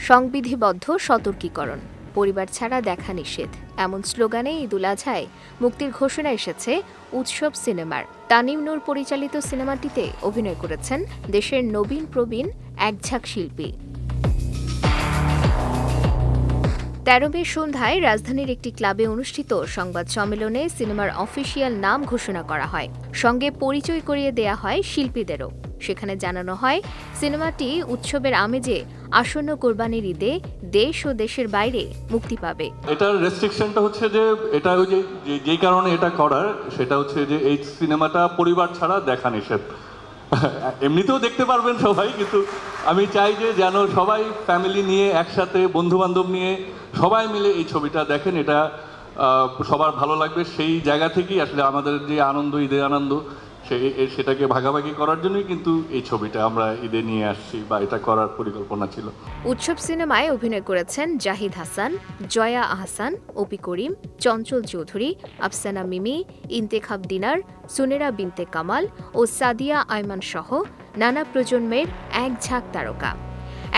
সংবিধিবদ্ধ সতর্কীকরণ। পরিবার ছাড়া দেখা নিষেধ। এমন স্লোগানে ঈদুল আজহায় মুক্তির ঘোষণা এসেছে উৎসব সিনেমার। তানিম নূর পরিচালিত সিনেমাটিতে অভিনয় করেছেন দেশের নবীন প্রবীণ একঝাঁক শিল্পী। তেরো মে সন্ধ্যায় রাজধানীর একটি ক্লাবে অনুষ্ঠিত সংবাদ সম্মেলনে সিনেমার অফিসিয়াল নাম ঘোষণা করা হয়। সঙ্গে পরিচয় করিয়ে দেয়া হয় শিল্পীদেরও। সেখানে জানানো হয়, সিনেমাটি উৎসবের আমেজে আসন্ন কোরবানির ঈদে দেশ ও দেশের বাইরে মুক্তি পাবে। এটার রেস্ট্রিকশনটা হচ্ছে যে, এটা ওই যে, যে- কারণে এটা করার, সেটা হচ্ছে যে এই সিনেমাটা পরিবার ছাড়া দেখা নিষেধ। এমনিতেও দেখতে পারবেন সবাই, কিন্তু আমি চাই যে যেন সবাই ফ্যামিলি নিয়ে একসাথে বন্ধু বান্ধব নিয়ে সবাই মিলে এই ছবিটা দেখেন। এটা সবার ভালো লাগবে। সেই জায়গা থেকেই আসলে আমাদের যে আনন্দ, ঈদের আনন্দ সেই সেটাকে ভাগাভাগি করার জন্যই কিন্তু এই ছবিটা আমরা ঈদে নিয়ে আসছি বা এটা করার পরিকল্পনা ছিল। উৎসব সিনেমায় অভিনয় করেছেন জাহিদ হাসান জয়া আহসান অপি করিম চঞ্চল চৌধুরী আফসানা মিমি ইন্তেখাব দিনার সুনেরা বিনতে কামাল ও সাদিয়া আয়মান সহ নানা প্রজন্মের এক ঝাঁক তারকা।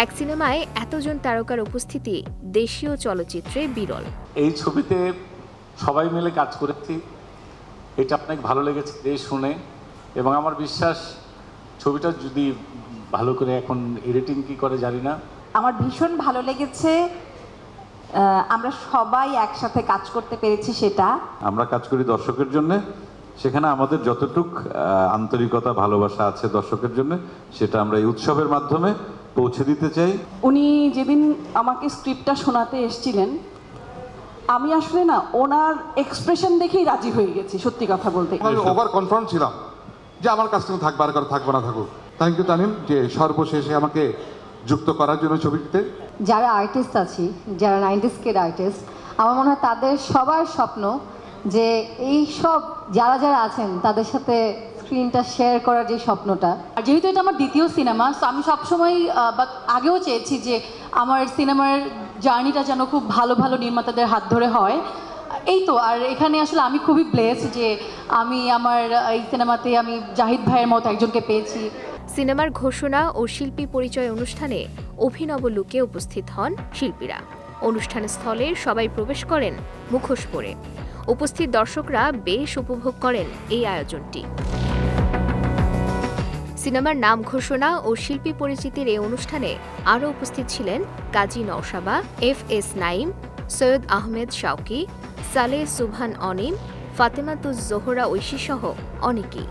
এক সিনেমায় এতজন তারকার উপস্থিতি দেশীয় চলচ্চিত্রে বিরল। এই ছবিতে সবাই মিলে কাজ করেছি। এটা অনেক ভালো লেগেছে। যে শুনে এবং আমার বিশ্বাস ছবিটা যদি ভালো করে এখন এডিটিং কি করে জানি না। আমার ভীষণ ভালো লেগেছে। আমরা সবাই একসাথে কাজ করতে পেরেছি সেটা। আমরা কাজ করি দর্শকের জন্য। সেখানে আমাদের যতটুক আন্তরিকতা ভালোবাসা আছে দর্শকের জন্য সেটা আমরা এই উৎসবের মাধ্যমে পৌঁছে দিতে চাই। উনি যেদিন আমাকে স্ক্রিপ্টটা শোনাতে এসেছিলেন আমি আসলে না ওনার এক্সপ্রেশন দেখেই রাজি হয়ে গেছি সত্যি কথা বলতে। আমি ওভার কনফার্ম ছিলাম। যে আমার কাছ থেকে থাকবে আর কারও থাকব না থাকুক। থ্যাংক ইউ তানিম যে সর্বশেষে আমাকে যুক্ত করার জন্য ছবিটিতে। যারা আর্টিস্ট আছি, যারা নাইনটিস কেড আর্টিস্ট আমার মনে হয় তাদের সবার স্বপ্ন যে এই সব যারা যারা আছেন, তাদের সাথে স্ক্রিনটা শেয়ার করার যে স্বপ্নটা। আর যেহেতু এটা আমার দ্বিতীয় সিনেমা তো আমি সবসময় বা আগেও চেয়েছি যে আমার সিনেমার জার্নিটা যেন খুব ভালো ভালো নির্মাতাদের হাত ধরে হয়। এই তো, আর এখানে আসলে আমি খুবই ব্লেস যে আমি আমার এই সিনেমাতে আমি জাহিদ ভাইয়ের মতো একজনকে পেয়েছি। সিনেমার ঘোষণা ও শিল্পী পরিচয় অনুষ্ঠানে অভিনব লুকে উপস্থিত হন শিল্পীরা। অনুষ্ঠান স্থলে সবাই প্রবেশ করেন মুখোশ পরে। উপস্থিত দর্শকরা বেশ উপভোগ করেন এই আয়োজনটি। সিনেমার নাম ঘোষণা ও শিল্পী পরিচিতির এই অনুষ্ঠানে আরও উপস্থিত ছিলেন কাজী নওশাবা, এফ এস নাইম সৈয়দ আহমেদ শাওকি সালে সুবহান অনিম ফাতেমাতুজ জোহরা ঐশীসহ অনেকেই।